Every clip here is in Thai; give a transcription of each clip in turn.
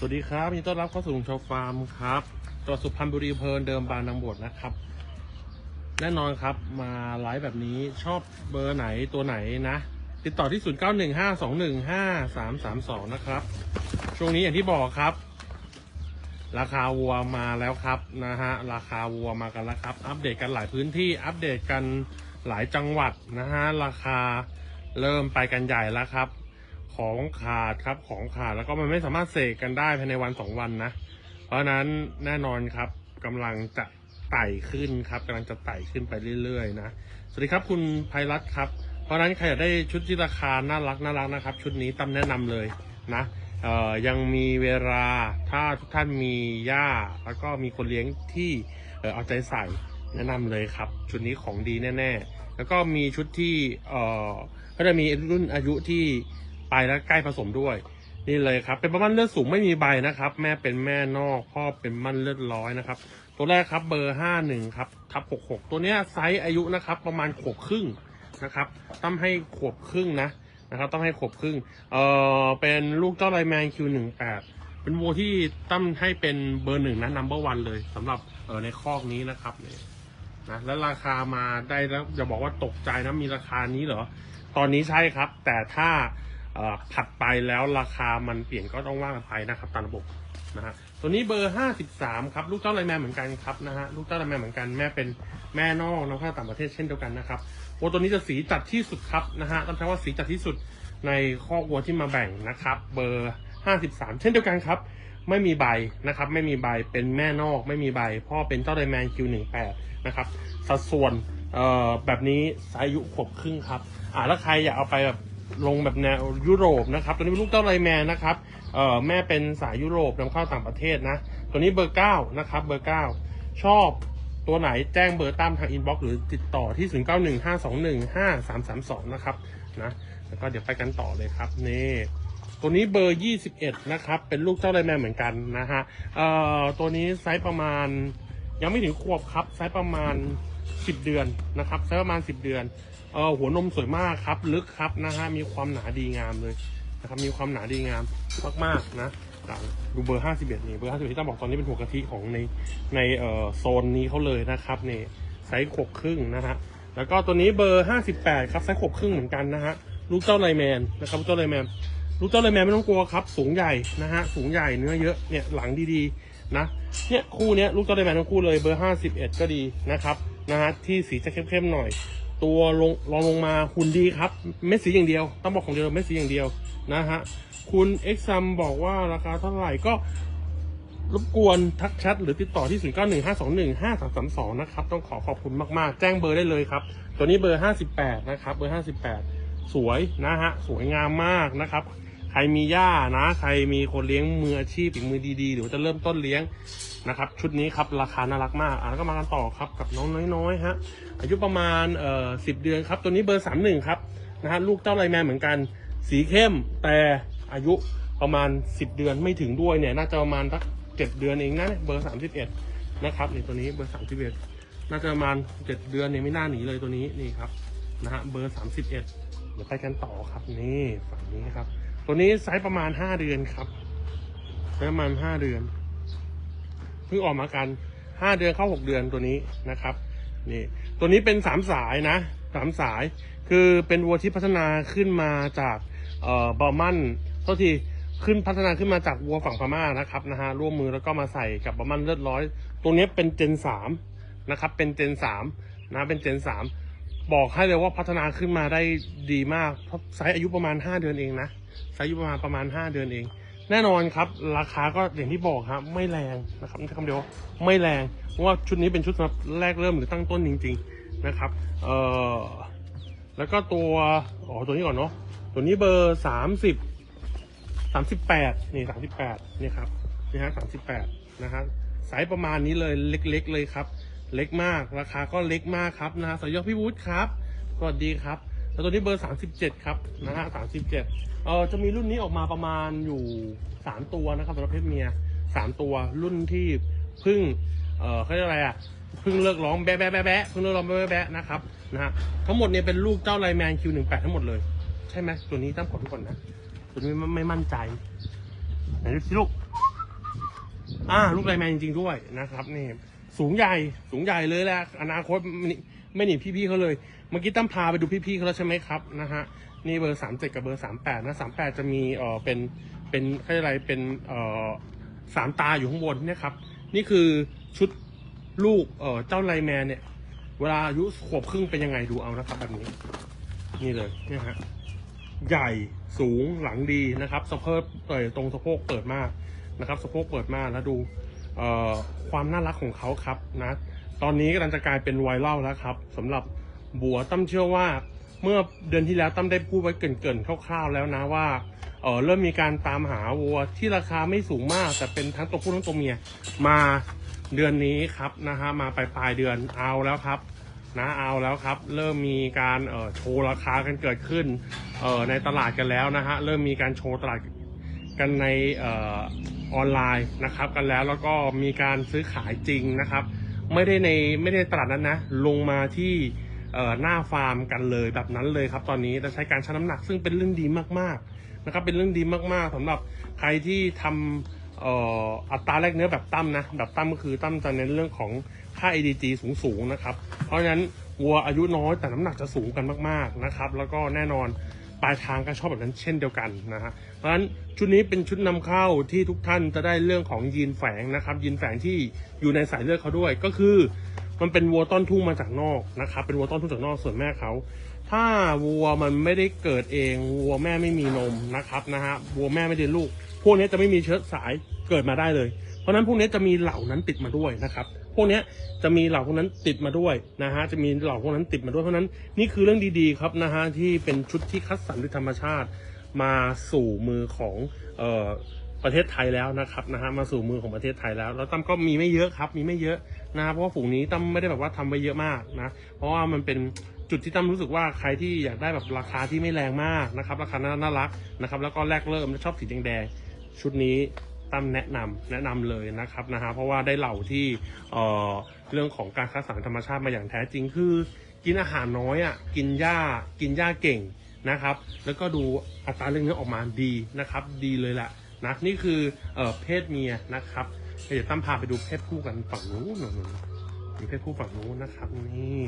สวัสดีครับยินดีต้อนรับเข้าสู่ลุงชาวฟาร์มครับจังหวัดสุพรรณบุรีเพลินเดิมบางนางบวชนะครับ แน่นอนครับมาไลฟ์แบบนี้ชอบเบอร์ไหนตัวไหนนะ ติดต่อที่ 0915215332 นะครับ ช่วงนี้อย่างที่บอกครับ ราคาวัวมาแล้วครับนะฮะราคาวัวมากันแล้วครับ อัปเดตกันหลายพื้นที่อัปเดตกันหลายจังหวัดนะฮะราคาเริ่มไปกันใหญ่แล้วครับ ของขาดครับของขาดแล้วก็มันไม่สามารถเสกกันได้ภายในวันสองวันนะ เพราะฉะนั้นแน่นอนครับกำลังจะไต่ขึ้นครับกำลังจะไต่ขึ้นไปเรื่อยๆนะสวัสดีครับคุณภัยรัตครับ เพราะฉะนั้นใครอยากได้ชุดที่ราคาน่ารักน่ารักนะครับ ชุดนี้ตั้มแนะนำเลยนะเอ่อยังมีเวลาถ้าทุกท่านมีย่าแล้วก็มีคนเลี้ยงที่เออเอาใจใส่แนะนำเลยครับ ชุดนี้ของดีแน่ ๆ แล้วก็มีชุดที่เอ่อก็จะมีรุ่นอายุที่ ไปแล้วใกล้ผสมด้วย นี่เลยครับ เป็นประมันเลือดสูงไม่มีใบนะครับ แม่เป็นแม่นอกพ่อเป็นมันเลือดร้อยนะครับ ตัวแรกครับเบอร์ห้าหนึ่งครับทับหกหกตัวเนี้ยไซส์อายุนะครับ ประมาณขวบครึ่งนะครับต้องให้ขวบครึ่งนะนะครับต้องให้ขวบครึ่งเอ่อเป็นลูกเจ้าไลแมนคิวหนึ่งแปดเป็นวัวที่ตั้มให้เป็นเบอร์หนึ่งนะนัมเบอร์วันเลยสำหรับเอ่อในคอกนี้นะครับเนี่ยนะแล้วราคามาได้แล้วอย่าบอกว่าตกใจนะมีราคานี้เหรอ ตอนนี้ใช่ครับ แต่ถ้า เอ่อผัดไปแล้วราคามันเปลี่ยนก็ต้องว่ากันไปนะครับตามระบบนะฮะตัวนี้เบอร์ห้าสิบสามครับลูกเจ้าไลแมนเหมือนกันครับนะฮะลูกเจ้าไลแมนเหมือนกันแม่เป็นแม่นอกน้องข้าต่างประเทศเช่นเดียวกันนะครับวัวตัวนี้จะสีจัดที่สุดครับนะฮะต้องใช้ว่าสีจัดที่สุดในข้อกวัวที่มาแบ่งนะครับ เบอร์ห้าสิบสามเช่นเดียวกันครับไม่มีใบนะครับ ไม่มีใบเป็นแม่นอก ไม่มีใบ พ่อเป็นเจ้าไดแมนคิวหนึ่งแปดนะครับ สัดส่วนเอ่อแบบนี้อายุขวบครึ่งครับ อ่าแล้วใครอยากเอาไปแบบ ลงแบบแนวยุโรปนะครับ ตัวนี้เป็นลูกเจ้าไดแมนนะครับเอ่อแม่เป็นสายยุโรปนำเข้าต่างประเทศนะ ตัวนี้เบอร์เก้านะครับ เบอร์เก้าชอบตัวไหนแจ้งเบอร์ตามทางอินบ็อกซ์หรือติดต่อที่ 0915215332 นะครับนะแล้วก็เดี๋ยวไปกันต่อเลยครับนี่ตัวนี้เบอร์ 21 นะครับ เป็นลูกเจ้าไดแมนเหมือนกันนะฮะเอ่อตัวนี้ไซส์ประมาณยังไม่ถึงขวบครับไซส์ประมาณ 10 เดือนนะครับไซส์ประมาณ 10 เดือน เออหัวนมสวยมากครับ ลึกครับนะฮะมีความหนาดีงามเลยนะครับมีความหนาดีงามมากๆนะอะดูเบอร์ 51 นี่เบอร์ 51 ที่ต้องบอกตอนนี้เป็นหัวกะทิของในในเอ่อโซนนี้เขาเลยนะครับนี่ไซส์ขวบครึ่งนะฮะแล้วก็ตัวนี้เบอร์ 58 ครับไซส์ขวบครึ่งเหมือนกันนะฮะลูกเจ้าไลแมนนะครับลูกเจ้าไลแมนลูกเจ้าเลแมนไม่ต้องกลัวครับ สูงใหญ่นะฮะสูงใหญ่เนื้อเยอะเนี่ยหลังดีๆนะเนี่ยคู่เนี้ยลูกเจ้าเลแมนทั้งคู่เลยเบอร์ห้าสิบเอ็ดก็ดีนะครับนะฮะที่สีจะเข้มๆหน่อย ตัวลงรองลงมาหุ่นดีครับ เม็ดสีอย่างเดียว ต้องบอกของเดียวเม็ดสีอย่างเดียวนะฮะ คุณเอ็กซัมบอกว่าราคาเท่าไหร่ก็รบกวนทักแชทหรือติดต่อที่ 0915215332 นะครับ ต้องขอขอบคุณมากๆ แจ้งเบอร์ได้เลยครับ ตัวนี้เบอร์ 58 นะครับ เบอร์ 58 สวยนะฮะ สวยงามมากนะครับ รมีย่านะ ใครมีคนเลี้ยงมืออาชีพฝีมือดีๆ หรือว่าจะเริ่มต้นเลี้ยงนะครับ ชุดนี้ครับราคาน่ารักมากอะแล้วก็มากันต่อครับกับน้องน้อยๆฮะอายุประมาณเอ่อ10เดือนครับ ตัวนี้เบอร์31ครับนะฮะลูกเจ้าไลแมนเหมือนกัน สีเข้มแต่อายุประมาณ10เดือนไม่ถึงด้วยเนี่ย น่าจะประมาณสักเจ็ดเดือนเองนะเบอร์สามสิบเอ็ดนะครับนี่ตัวนี้เบอร์สามสิบเอ็ดน่าจะประมาณเจ็ดเดือนเนี่ยไม่น่าหนีเลยตัวนี้นี่ครับนะฮะเบอร์สามสิบเอ็ดเดี๋ยวไปกันต่อครับนี่ฝั่งนี้ครับ ตัวนี้ไซส์ประมาณห้าเดือนครับประมาณห้าเดือนเพิ่งออกมากันห้าเดือนเข้าหกเดือนตัวนี้นะครับนี่ตัวนี้เป็นสามสายนะสามสายคือเป็นวัวที่พัฒนาขึ้นมาจากเอ่อบอมันโทษทีขึ้นพัฒนาขึ้นมาจากวัวฝั่งพม่านะครับนะฮะร่วมมือแล้วก็มาใส่กับบะมันเลือดร้อย ตัวนี้เป็นเจนสามนะครับ เป็นเจนสามนะเป็นเจนสามบอกให้เลยว่าพัฒนาขึ้นมาได้ดีมากเพราะไซส์อายุประมาณห้าเดือนเองนะ ไซส์อายุประมาณประมาณห้าเดือนเอง แน่นอนครับ ราคาก็อย่างที่บอกครับไม่แรงนะครับคำเดียวไม่แรงเพราะว่าชุดนี้เป็นชุดสำหรับแรกเริ่มหรือตั้งต้นจริง ๆนะครับเอ่อแล้วก็ตัวอ๋อตัวนี้ก่อนเนาะตัวนี้เบอร์สามสิบสามสิบแปดนี่สามสิบแปดนี่ครับนี่ฮะสามสิบแปดนะฮะไซส์ประมาณนี้เลยเล็ก ๆ เลยครับ เล็กมากราคาก็เล็กมากครับนะฮะสายยกพี่วุฒิครับสวัสดีครับ แล้วตัวนี้เบอร์สามสิบเจ็ดครับนะฮะสามสิบเจ็ดเอจะมีรุ่นนี้ออกมาประมาณอยู่สามตัวนะครับสำหรับเพศเมียสามตัวรุ่นที่เพึ่งเออเขาเรียกอะไรอะเพิ่งเลิกร้องแบ๊ะแบ๊ะแบะแบะเพิ่งเลิกร้องแบ๊ะแบะแบะนะครับนะฮะทั้งหมดเนี่ยเป็นลูกเจ้าไลแมนคิวหนึ่งแปดทั้งหมดเลย ใช่ไหมตัวนี้ตั้งขอทุกคนนะตัวนี้ไม่ไม่มั่นใจไหนดูสิลูกอ่าลูกไลแมนจริงๆด้วยนะครับนี่ สูงใหญ่สูงใหญ่เลยแหละอนาคตไม่ไม่หนีพี่ๆเขาเลย เมื่อกี้ตั้มพาไปดูพี่ๆเขาแล้วใช่ไหมครับนะฮะนี่เบอร์สามเจ็ดกับเบอร์สามแปดนะสามแปดจะมีเออเป็นเป็นอะไรเป็นเอ่อสามตาอยู่ข้างบนเนี่ยครับ นี่คือชุดลูกเออเจ้าไลแมนเนี่ย เวลาอายุขวบครึ่งเป็นยังไงดูเอานะครับแบบนี้ นี่เลยนี่ฮะใหญ่สูงหลังดีนะครับสะโพกเอ่ยตรงสะโพกเปิดมากนะครับสะโพกเปิดมากแล้วดู ความน่ารักของเขาครับนะตอนนี้กำลังจะกลายเป็นไวรัลแล้วครับสำหรับบัวตั้มเชื่อว่าเมื่อเดือนที่แล้วตั้มได้พูดไว้เกินๆคร่าวๆแล้วนะว่าเออเริ่มมีการตามหาวัวที่ราคาไม่สูงมาก แต่เป็นทั้งตัวผู้ทั้งตัวเมียมาเดือนนี้ครับนะฮะมาปลายปลายเดือนเอาแล้วครับ นะเอาแล้วครับ เริ่มมีการเออโชว์ราคากันเกิดขึ้นเออในตลาดกันแล้วนะฮะเริ่มมีการโชว์ตลาดกันในเออ ออนไลน์นะครับกันแล้วแล้วก็มีการซื้อขายจริงนะครับ ไม่ได้ในไม่ได้ตลาดนั้นนะ ลงมาที่หน้าฟาร์มกันเลยแบบนั้นเลยครับตอนนี้จะใช้การชั่งน้ำหนักซึ่งเป็นเรื่องดีมากๆนะครับเป็นเรื่องดีมากๆสำหรับใครที่ทำเอ่ออัตราแลกเนื้อแบบตั้มนะแบบตั้มก็คือตั้มจะเน้นเรื่องของค่า ADG สูงๆนะครับเพราะฉะนั้นวัวอายุน้อยแต่น้ำหนักจะสูงกันมากๆนะครับแล้วก็แน่นอน ปลายทางก็ชอบแบบนั้นเช่นเดียวกันนะฮะเพราะฉะนั้นชุดนี้เป็นชุดนำเข้าที่ทุกท่านจะได้เรื่องของยีนแฝงนะครับ ยีนแฝงที่อยู่ในสายเลือดเขาด้วย ก็คือ มันเป็นวัวต้นทุ่งมาจากนอกนะครับ เป็นวัวต้นทุ่งจากนอกส่วนแม่เขาถ้าวัวมันไม่ได้เกิดเองวัวแม่ไม่มีนมนะครับนะฮะวัวแม่ไม่ได้ลูก พวกนี้จะไม่มีเชื้อสายเกิดมาได้เลย ราะนั้นพวกนี้จะมีเหล่านั้นติดมาด้วยนะครับ พวกนี้จะมีเหล่าพวกนั้นติดมาด้วยนะฮะ จะมีเหล่าพวกนั้นติดมาด้วย เพราะนั้นนี่คือเรื่องดีๆครับนะฮะที่เป็นชุดที่คัดสรรด้วยธรรมชาติ มาสู่มือของเอ่อประเทศไทยแล้วนะครับนะฮะมาสู่มือของประเทศไทยแล้ว แล้วตั้มก็มีไม่เยอะครับ มีไม่เยอะนะเพราะว่าฝูงนี้ตั้มไม่ได้แบบว่าทำไว้เยอะมากนะ เพราะว่ามันเป็นจุดที่ตั้มรู้สึกว่าใครที่อยากได้แบบราคาที่ไม่แรงมากนะครับ ราคาน่าน่ารักนะครับ แล้วก็แรกเริ่มและชอบสีแดงๆชุดนี้ ตั้มแนะนำแนะนำเลยนะครับนะฮะเพราะว่าได้เหล่าที่เอ่อเรื่องของการคัดสรรธรรมชาติมาอย่างแท้จริงคือ กินอาหารน้อยอะกินหญ้ากินหญ้าเก่งนะครับ แล้วก็ดูอัตราเรื่องเนื้อออกมาดีนะครับ ดีเลยแหละนะนี่คือเอ่อเพศเมียนะครับเดี๋ยวตั้มพาไปดูเพศผู้กันฝั่งนู้นนู่นๆมีเพศผู้ฝั่งนู้นนะครับนี่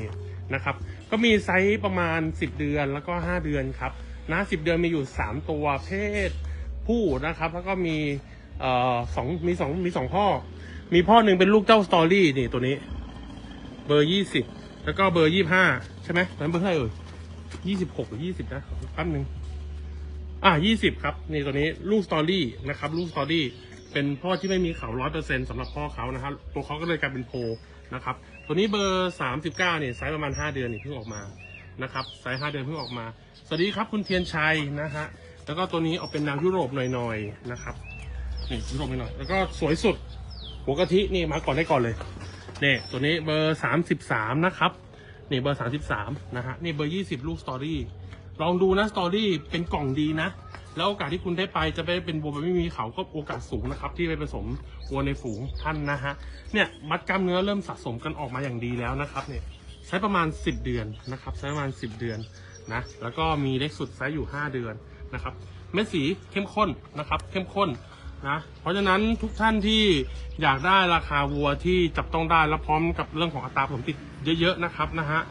นะครับ ก็มีไซส์ประมาณ 10 เดือนแล้วก็ 5 เดือนครับนะ10 เดือนมีอยู่ 3 ตัวเพศผู้นะครับ แล้วก็มี เอ่อสองมีสองมีสองพ่อ มีพ่อหนึ่งเป็นลูกเจ้าสตอรี่นี่ตัวนี้ เบอร์ยี่สิบแล้วก็เบอร์ยี่ห้าใช่ไหมตอนนั้นเบอร์เท่าไหร่เอ่ยยี่สิบหกหรือยี่สิบนะแป๊บนึงอ่ายี่สิบครับ นี่ตัวนี้ลูกสตอรี่นะครับ ลูกสตอรี่เป็นพ่อที่ไม่มีเขาร้อยเปอร์เซ็นต์สำหรับพ่อเขานะครับตัวเขาก็เลยกลายเป็นโพนะครับ ตัวนี้เบอร์สามสิบเก้าเนี่ยไซส์ประมาณห้าเดือนนี่เพิ่งออกมานะครับไซส์ห้าเดือนเพิ่งออกมา สวัสดีครับคุณเทียนชัยนะฮะแล้วก็ตัวนี้ออกเป็นแนวยุโรปหน่อยๆนะครับ นี่ยุโรปหน่อย แล้วก็สวยสุด หัวกะทินี่มาก่อนได้ก่อนเลยนี่ตัวนี้เบอร์สามสิบสามนะครับนี่เบอร์สามสิบสามนะฮะนี่เบอร์ยี่สิบลูกสตอรี่ลองดูนะสตอรี่เป็นกล่องดีนะ แล้วโอกาสที่คุณได้ไปจะไปเป็นวัวแบบไม่มีเขาก็โอกาสสูงนะครับ ที่ไปผสมวัวในฝูงท่านนะฮะเนี่ยมัดกล้ามเนื้อเริ่มสะสมกันออกมาอย่างดีแล้วนะครับเนี่ยใช้ประมาณ 10 เดือนนะครับใช้ประมาณ 10 เดือนนะแล้วก็มีเล็กสุดไซส์อยู่ 5 เดือนนะครับเม็ดสีเข้มข้นนะครับ เข้มข้น นะเพราะฉะนั้นทุกท่านที่อยากได้ราคาวัวที่จับต้องได้และพร้อมกับเรื่องของอัตราผลผลิตเยอะๆนะครับนะฮะ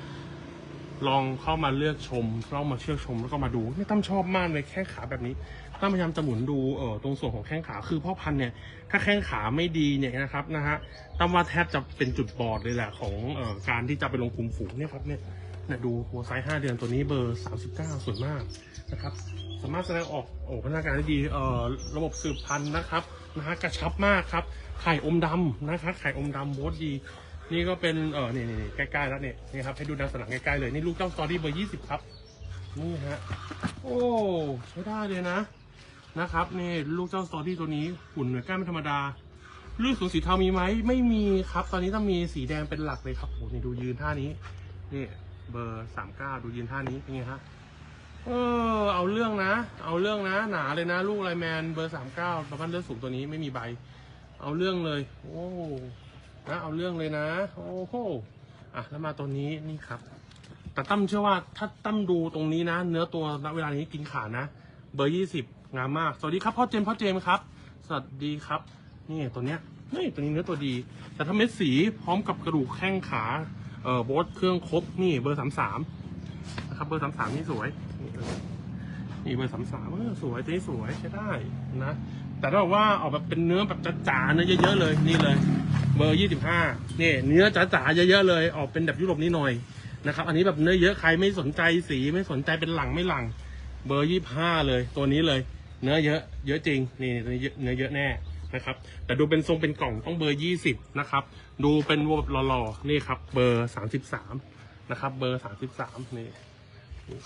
ลองเข้ามาเลือกชมลองมาเชื่อชมแล้วก็มาดูนี่ตั้มชอบมากเลยแข้งขาแบบนี้ตั้มพยายามจะหมุนดูเออตรงส่วนของแข้งขาคือพ่อพันธุ์เนี่ยถ้าแข้งขาไม่ดีเนี่ยนะครับนะฮะตั้มว่าแทบจะเป็นจุดบอดเลยแหละของเอ่อการที่จะไปลงคุมฝูงเนี่ยครับเนี่ยเนี่ยดูหัวไซส์ห้าเดือนตัวนี้เบอร์สามสิบเก้าส่วนมากนะครับ สามารถแสดงออกโอ้พัฒนาการได้ดีเอ่อระบบสืบพันธุ์นะครับนะฮะกระชับมากครับ ไข่อมดำนะครับไข่อมดำโบสดี นี่ก็เป็นเออนี่นี่นี่ใกล้ๆแล้วเนี่ยนี่ครับให้ดูดาวสนามใกล้ๆเลยนี่ลูกเจ้าสตอรี่เบอร์ยี่สิบครับนี่ฮะโอ้ใช้ได้เลยนะนะครับนี่ลูกเจ้าสตอรี่ตัวนี้หุ่นเหนือกล้ามไม่ธรรมดาลูกสูงสีเทามีไหมไม่มีครับ ตอนนี้ต้องมีสีแดงเป็นหลักเลยครับโอ้นี่ดูยืนท่านี้นี่เบอร์สามเก้าดูยืนท่านี้เป็นไงฮะ เออเอาเรื่องนะ เอาเรื่องนะ หนาเลยนะ ลูกไลแมนเบอร์สามเก้าประพันธ์เลือดสูงตัวนี้ไม่มีใบ เอาเรื่องเลย โอ้นะเอาเรื่องเลยนะ โอ้โหอะแล้วมาตัวนี้นี่ครับ แต่ตั้มเชื่อว่าถ้าตั้มดูตรงนี้นะ เนื้อตัวณเวลานี้กินขานะ เบอร์ยี่สิบงามมาก สวัสดีครับพ่อเจมพ่อเจมครับ สวัสดีครับ นี่ตัวเนี้ยนี่ตัวนี้เนื้อตัวดี แต่ถ้าเม็ดสีพร้อมกับกระดูกแข้งขาเอ่อโบสเครื่องครบนี่เบอร์สามสามนะครับเบอร์สามสามนี่สวย นี่เบอร์สามสามเออสวยตัวนี้สวยใช้ได้นะ แต่ถ้าบอกว่าออกแบบเป็นเนื้อแบบจ๋าๆเนื้อเยอะๆเลยนี่เลย เบอร์ยี่สิบห้านี่เนื้อจ๋าๆเยอะๆเลย ออกเป็นแบบยุโรปนิดหน่อยนะครับ อันนี้แบบเนื้อเยอะใครไม่สนใจสีไม่สนใจเป็นหลังไม่หลัง เบอร์ยี่ห้าเลยตัวนี้เลย เนื้อเยอะ เยอะจริง นี่ตัวนี้เยอะเนื้อเยอะแน่นะครับ แต่ดูเป็นทรงเป็นกล่องต้องเบอร์ยี่สิบนะครับ ดูเป็นวัวแบบหล่อๆนี่ครับ เบอร์สามสิบสามนะครับ เบอร์สามสิบสามนี่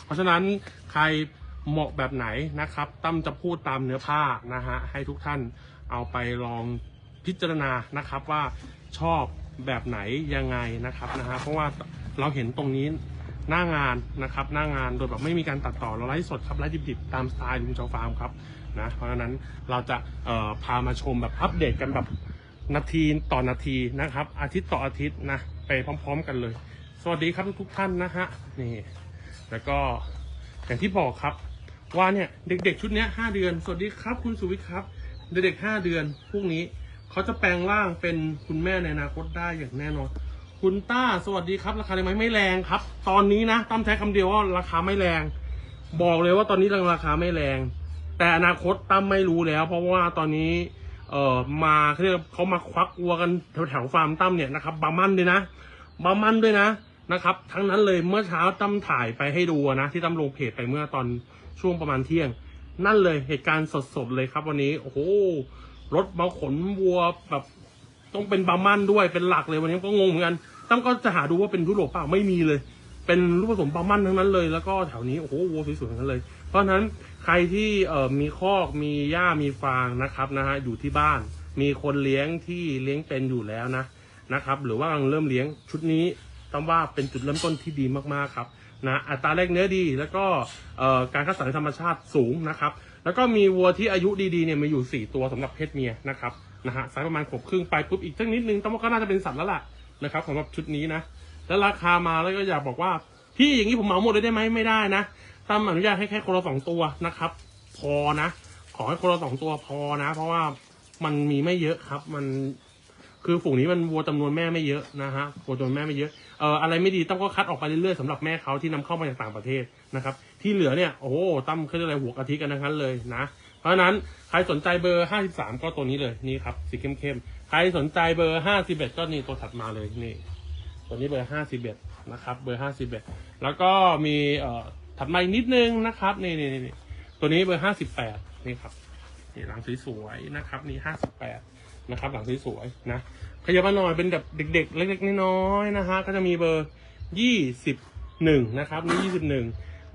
เพราะฉะนั้นใครเหมาะแบบไหนนะครับ ตั้มจะพูดตามเนื้อผ้านะฮะให้ทุกท่านเอาไปลองพิจารณานะครับว่าชอบแบบไหนยังไงนะครับนะฮะเพราะว่าเราเห็นตรงนี้หน้างานนะครับหน้างานโดยแบบไม่มีการตัดต่อเราไลฟ์สดครับไลฟ์ดิบๆตามสไตล์ลุงเจ้าฟาร์มครับนะเพราะฉะนั้นเราจะพามาชมแบบอัปเดตกันแบบนาทีต่อนาทีนะครับ อาทิตย์ต่ออาทิตย์นะไปพร้อม ๆ กันเลย สวัสดีครับทุกท่านนะฮะนี่ แล้วก็อย่างที่บอกครับ ว่าเนี่ยเด็กๆชุดนี้ห้าเดือน สวัสดีครับคุณสุวิทย์ครับ เด็กๆห้าเดือนพวกนี้เขาจะแปลงร่างเป็นคุณแม่ในอนาคตได้อย่างแน่นอน คุณต้าสวัสดีครับ ราคาได้ไหมไม่แรงครับ ตอนนี้นะตั้มใช้คำเดียวว่าราคาไม่แรง บอกเลยว่าตอนนี้ราคาไม่แรง แต่อนาคตตั้มไม่รู้แล้ว เพราะว่าตอนนี้เอ่อมาเขาเรียกเขามาควักวัวกันแถวแถวๆฟาร์มตั้มเนี่ยนะครับบามันด้วยนะบามันด้วยนะ นะครับ ทั้งนั้นเลยเมื่อเช้าตั้มถ่ายไปให้ดูนะ ที่ตั้มลงเพจไปเมื่อตอนช่วงประมาณเที่ยง นั่นเลยเหตุการณ์สดๆเลยครับ วันนี้โอ้โหรถมาขนวัวแบบต้องเป็นบามันด้วยเป็นหลักเลยวันนี้ก็งงเหมือนกันตั้มก็จะหาดูว่าเป็นยุโรปเปล่าไม่มีเลย เป็นรูปผสมบามันทั้งนั้นเลย แล้วก็แถวนี้โอ้โหวัวสวยๆทั้งนั้นเลย เพราะฉะนั้นใครที่เอ่อมีคอกมีหญ้ามีฟางนะครับนะฮะอยู่ที่บ้าน มีคนเลี้ยงที่เลี้ยงเป็นอยู่แล้วนะนะครับ หรือว่ากำลังเริ่มเลี้ยงชุดนี้ ต้องว่าเป็นจุดเริ่มต้นที่ดีมากๆครับนะอัตราแรกเนื้อดีแล้วก็การคัดสรรธรรมชาติสูงนะครับ แล้วก็มีวัวที่อายุดีๆเนี่ยมีอยู่ 4 ตัวสำหรับเพศเมียนะครับนะฮะไซส์ประมาณขวบครึ่งไปปุ๊บอีกสักนิดนึงต้องว่าก็น่าจะเป็นสัตว์แล้วล่ะนะครับสำหรับชุดนี้นะแล้วราคามาแล้วก็อยากบอกว่าพี่อย่างนี้ผมเหมาหมดเลยได้ไหมไม่ได้นะตั้มอนุญาตให้แค่คนละสองตัวนะครับ พอนะ ขอให้คนละสองตัวพอนะ เพราะว่ามันมีไม่เยอะครับ มัน คือฝูงนี้มันวัวจำนวนแม่ไม่เยอะนะฮะวัวจำนวนแม่ไม่เยอะเอ่ออะไรไม่ดีตั้มก็คัดออกไปเรื่อยๆสำหรับแม่เขาที่นำเข้ามาจากต่างประเทศนะครับ ที่เหลือเนี่ยโอ้โหตั้มเขาเรียกอะไรหัวกะทิกันทั้งนั้นเลยนะ เพราะฉะนั้นใครสนใจเบอร์ 53 ก็ตัวนี้เลยนี่ครับสีเข้มๆใครสนใจเบอร์ 51 ก็นี่ตัวถัดมาเลยนี่ ตัวนี้เบอร์ห้าสิบเอ็ดนะครับเบอร์ห้าสิบเอ็ดแล้วก็มีเอ่อถัดมาอีกนิดนึงนะครับนี่นี่นี่ตัวนี้เบอร์ห้าสิบแปดนี่ครับนี่หลังสวยๆนะครับนี่ห้าสิบแปด นะครับ หลังสวยๆนะขยับมาหน่อยเป็นแบบเด็ก ๆ เล็กๆน้อยๆนะฮะก็จะมีเบอร์ยี่สิบหนึ่งนะครับนี่ยี่สิบหนึ่ง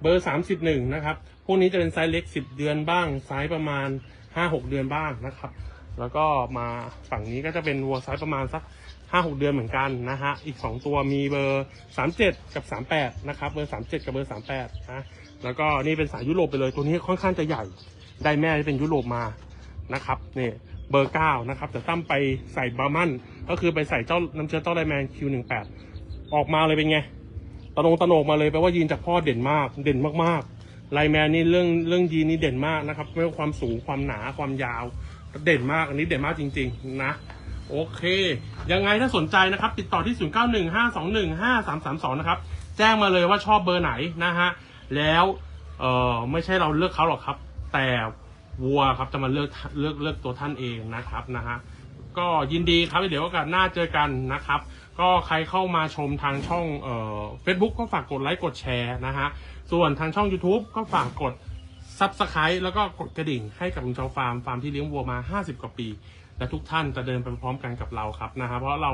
เบอร์สามสิบหนึ่งนะครับพวกนี้จะเป็นไซส์เล็กสิบเดือนบ้างไซส์ประมาณห้าหกเดือนบ้างนะครับ แล้วก็มาฝั่งนี้ก็จะเป็นวัวไซส์ประมาณสักห้าหกเดือนเหมือนกันนะฮะอีกสองตัวมีเบอร์สามเจ็ดกับสามแปดนะครับเบอร์สามเจ็ดกับเบอร์สามแปดนะแล้วก็นี่เป็นสายยุโรปไปเลยตัวนี้ค่อนข้างจะใหญ่ได้แม่ที่เป็นยุโรปมานะครับนี่ เบอร์เก้านะครับ แต่ตั้มไปใส่บาร์มันก็คือไปใส่เจ้าน้ำเชื้อเจ้าไดแมนคิวหนึ่งแปดออกมาเลยเป็นไงตะนงตะโหนกมาเลยแปลว่ายีนจากพ่อเด่นมากเด่นมากๆไลแมนนี่เรื่องเรื่องยีนนี่เด่นมากนะครับไม่ว่าความสูงความหนาความยาว เด่นมากอันนี้เด่นมากจริง ๆ นะโอเค ยังไงถ้าสนใจนะครับ ติดต่อที่ 0915215332 นะครับ แจ้งมาเลยว่าชอบเบอร์ไหนนะฮะ แล้ว เออไม่ใช่เราเลือกเขาหรอกครับ แต่ วัวครับจะมาเลือกเลือกเลือกตัวท่านเองนะครับนะฮะก็ยินดีครับเดี๋ยวโอกาสหน้าเจอกันนะครับ ก็ใครเข้ามาชมทางช่องเอ่อ Facebook ก็ฝากกดไลค์กดแชร์นะฮะส่วนทางช่อง YouTube ก็ฝากกดซับสไครต์แล้วก็กดกระดิ่งให้กับลุงเจ้าฟาร์มฟาร์มที่เลี้ยงวัวมา 50 กว่าปี และทุกท่านจะเดินไปพร้อมกันกับเราครับนะฮะเพราะเรา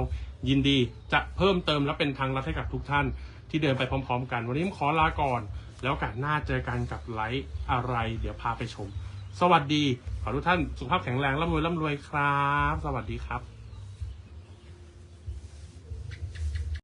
ยินดีจะเพิ่มเติมและเป็นทางลัดให้กับทุกท่านที่เดินไปพร้อม ๆ กัน วันนี้ผมขอลาก่อน แล้วโอกาสหน้าเจอกันกับไลฟ์อะไร เดี๋ยวพาไปชม สวัสดี ขอทุกท่านสุขภาพแข็งแรงร่ำรวยร่ำรวยครับ สวัสดีครับ